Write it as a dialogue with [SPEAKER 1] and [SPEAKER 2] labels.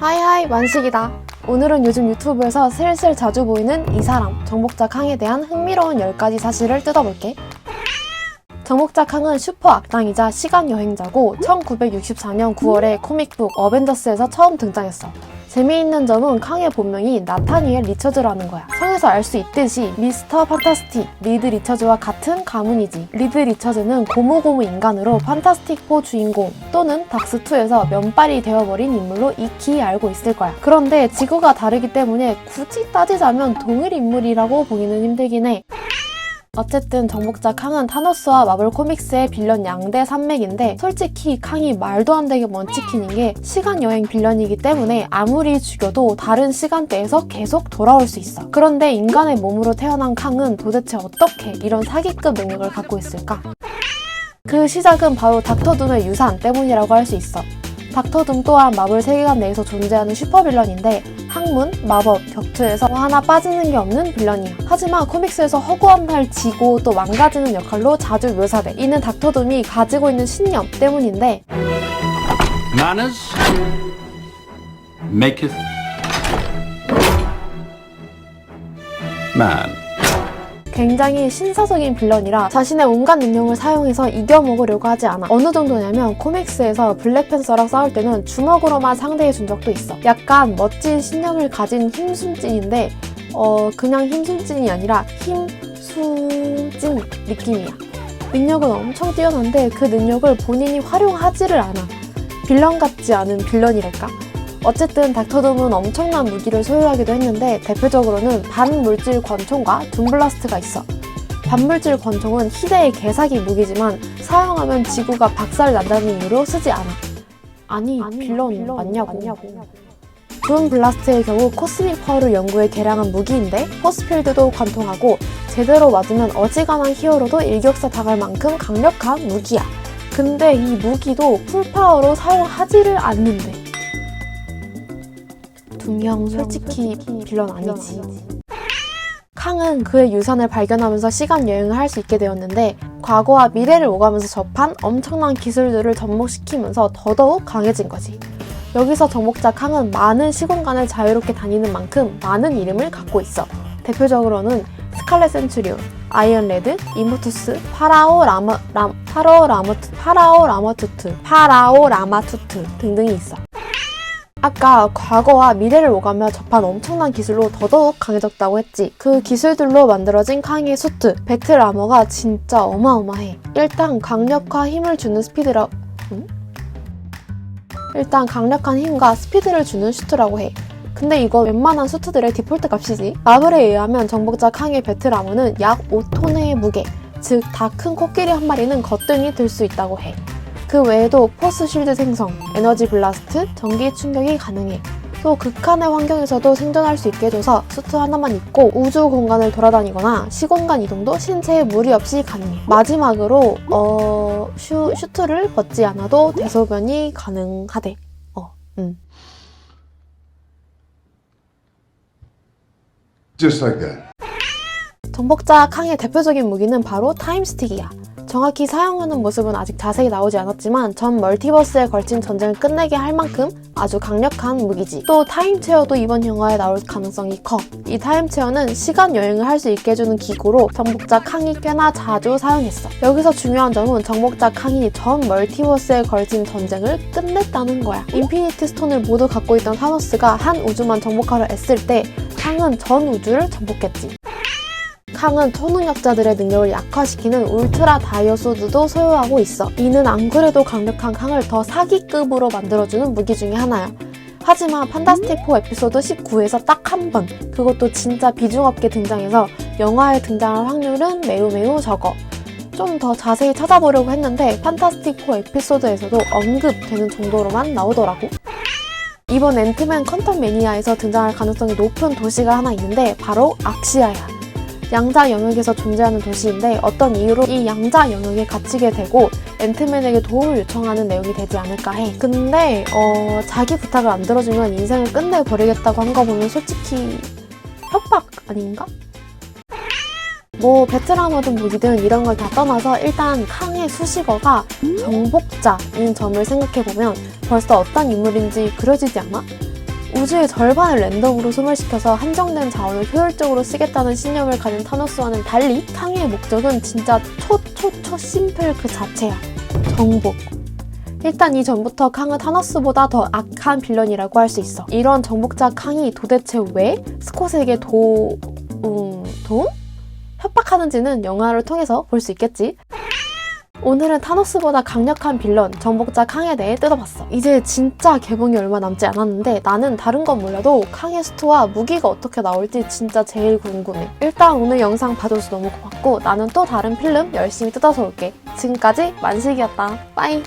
[SPEAKER 1] 하이하이 만식이다. 오늘은 요즘 유튜브에서 슬슬 자주 보이는 이 사람, 정복자 캉에 대한 흥미로운 10가지 사실을 뜯어볼게. 정복자 캉은 슈퍼 악당이자 시간 여행자고 1964년 9월에 코믹북 어벤져스에서 처음 등장했어. 재미있는 점은 캉의 본명이 나타니엘 리처즈라는 거야. 성에서 알 수 있듯이 미스터 판타스틱, 리드 리처즈와 같은 가문이지. 리드 리처즈는 고무고무 인간으로 판타스틱4 주인공 또는 닥스2에서 면발이 되어버린 인물로 익히 알고 있을 거야. 그런데 지구가 다르기 때문에 굳이 따지자면 동일 인물이라고 보기는 힘들긴 해. 어쨌든 정복자 캉은 타노스와 마블 코믹스의 빌런 양대 산맥인데 솔직히 캉이 말도 안 되게 먼 치킨인 게 시간 여행 빌런이기 때문에 아무리 죽여도 다른 시간대에서 계속 돌아올 수 있어. 그런데 인간의 몸으로 태어난 캉은 도대체 어떻게 이런 사기급 능력을 갖고 있을까? 그 시작은 바로 닥터 둠의 유산 때문이라고 할 수 있어. 닥터 둠 또한 마블 세계관 내에서 존재하는 슈퍼빌런인데 학문, 마법, 격투에서 하나 빠지는 게 없는 빌런이야. 하지만 코믹스에서 허구한 날 지고 또 망가지는 역할로 자주 묘사돼. 이는 닥터 둠이 가지고 있는 신념 때문인데
[SPEAKER 2] Manners maketh man.
[SPEAKER 1] 굉장히 신사적인 빌런이라 자신의 온갖 능력을 사용해서 이겨먹으려고 하지 않아. 어느 정도냐면 코믹스에서 블랙팬서랑 싸울 때는 주먹으로만 상대해 준 적도 있어. 약간 멋진 신념을 가진 힘순찐인데 어 그냥 힘순찐이 아니라 힘수찐 느낌이야. 능력은 엄청 뛰어난데 그 능력을 본인이 활용하지를 않아. 빌런 같지 않은 빌런이랄까? 어쨌든 닥터둠은 엄청난 무기를 소유하기도 했는데 대표적으로는 반물질 권총과 둠블라스트가 있어. 반물질 권총은 희대의 개사기 무기지만 사용하면 지구가 박살 난다는 이유로 쓰지 않아. 아니, 빌런, 맞냐고. 둠 블라스트의 경우 코스믹 파워를 연구해 개량한 무기인데 포스필드도 관통하고 제대로 맞으면 어지간한 히어로도 일격사 당할 만큼 강력한 무기야. 근데 이 무기도 풀파워로 사용하지를 않는데. 둠형 솔직히 빌런 아니지. 캉은 그의 유산을 발견하면서 시간 여행을 할 수 있게 되었는데 과거와 미래를 오가면서 접한 엄청난 기술들을 접목시키면서 더더욱 강해진 거지. 여기서 정복자 캉은 많은 시공간을 자유롭게 다니는 만큼 많은 이름을 갖고 있어. 대표적으로는 스칼렛 센츄리온, 아이언 레드, 이모투스, 파라오 라마 람 파라오 라마투 파라오 라마투트, 파라오 라마투트 등등이 있어. 아까 과거와 미래를 오가며 접한 엄청난 기술로 더더욱 강해졌다고 했지. 그 기술들로 만들어진 캉의 수트, 배틀 아머가 진짜 어마어마해. 일단 강력과 힘을 주는 스피드라... 응? 일단 강력한 힘과 스피드를 주는 슈트라고 해. 근데 이거 웬만한 수트들의 디폴트 값이지. 마블에 의하면 정복자 캉의 배틀 아머는 약 5톤의 무게, 즉 다 큰 코끼리 한 마리는 거뜬히 들 수 있다고 해. 그 외에도 포스 쉴드 생성, 에너지 블라스트, 전기 충격이 가능해. 또 극한의 환경에서도 생존할 수 있게 해줘서 수트 하나만 입고 우주 공간을 돌아다니거나 시공간 이동도 신체에 무리 없이 가능해. 마지막으로 어 슈, 슈트를 벗지 않아도 대소변이 가능하대. 어, 음.
[SPEAKER 3] Just like that.
[SPEAKER 1] 정복자 캉의 대표적인 무기는 바로 타임스틱이야. 정확히 사용하는 모습은 아직 자세히 나오지 않았지만 전 멀티버스에 걸친 전쟁을 끝내게 할 만큼 아주 강력한 무기지. 또 타임체어도 이번 영화에 나올 가능성이 커. 이 타임체어는 시간 여행을 할 수 있게 해주는 기구로 정복자 캉이 꽤나 자주 사용했어. 여기서 중요한 점은 정복자 캉이 전 멀티버스에 걸친 전쟁을 끝냈다는 거야. 인피니트 스톤을 모두 갖고 있던 타노스가 한 우주만 정복하려 애쓸 때 캉은 전 우주를 정복했지. 캉은 초능력자들의 능력을 약화시키는 울트라 다이어소드도 소유하고 있어. 이는 안 그래도 강력한 캉을 더 사기급으로 만들어주는 무기 중에 하나야. 하지만 판타스틱4 에피소드 19에서 딱 한 번, 그것도 진짜 비중 없게 등장해서 영화에 등장할 확률은 매우 매우 적어. 좀 더 자세히 찾아보려고 했는데 판타스틱4 에피소드에서도 언급되는 정도로만 나오더라고. 이번 앤트맨 컨텀 매니아에서 등장할 가능성이 높은 도시가 하나 있는데 바로 악시아야. 양자 영역에서 존재하는 도시인데 어떤 이유로 이 양자 영역에 갇히게 되고 앤트맨에게 도움을 요청하는 내용이 되지 않을까 해. 근데 어, 자기 부탁을 안 들어주면 인생을 끝내버리겠다고 한 거 보면 솔직히 협박 아닌가? 뭐 배틀하머든 무기든 이런 걸 다 떠나서 일단 캉의 수식어가 정복자인 점을 생각해보면 벌써 어떤 인물인지 그려지지 않아? 우주의 절반을 랜덤으로 소멸시켜서 한정된 자원을 효율적으로 쓰겠다는 신념을 가진 타노스와는 달리 캉의 목적은 진짜 초초초 심플 그 자체야. 정복. 일단 이 전부터 캉은 타노스보다 더 악한 빌런이라고 할 수 있어. 이런 정복자 캉이 도대체 왜 스콧에게 도... 음... 도움? 협박하는지는 영화를 통해서 볼 수 있겠지. 오늘은 타노스보다 강력한 빌런, 정복자 캉에 대해 뜯어봤어. 이제 진짜 개봉이 얼마 남지 않았는데 나는 다른 건 몰라도 캉의 수트와 무기가 어떻게 나올지 진짜 제일 궁금해. 일단 오늘 영상 봐줘서 너무 고맙고 나는 또 다른 필름 열심히 뜯어서 올게. 지금까지 만식이었다. 빠이!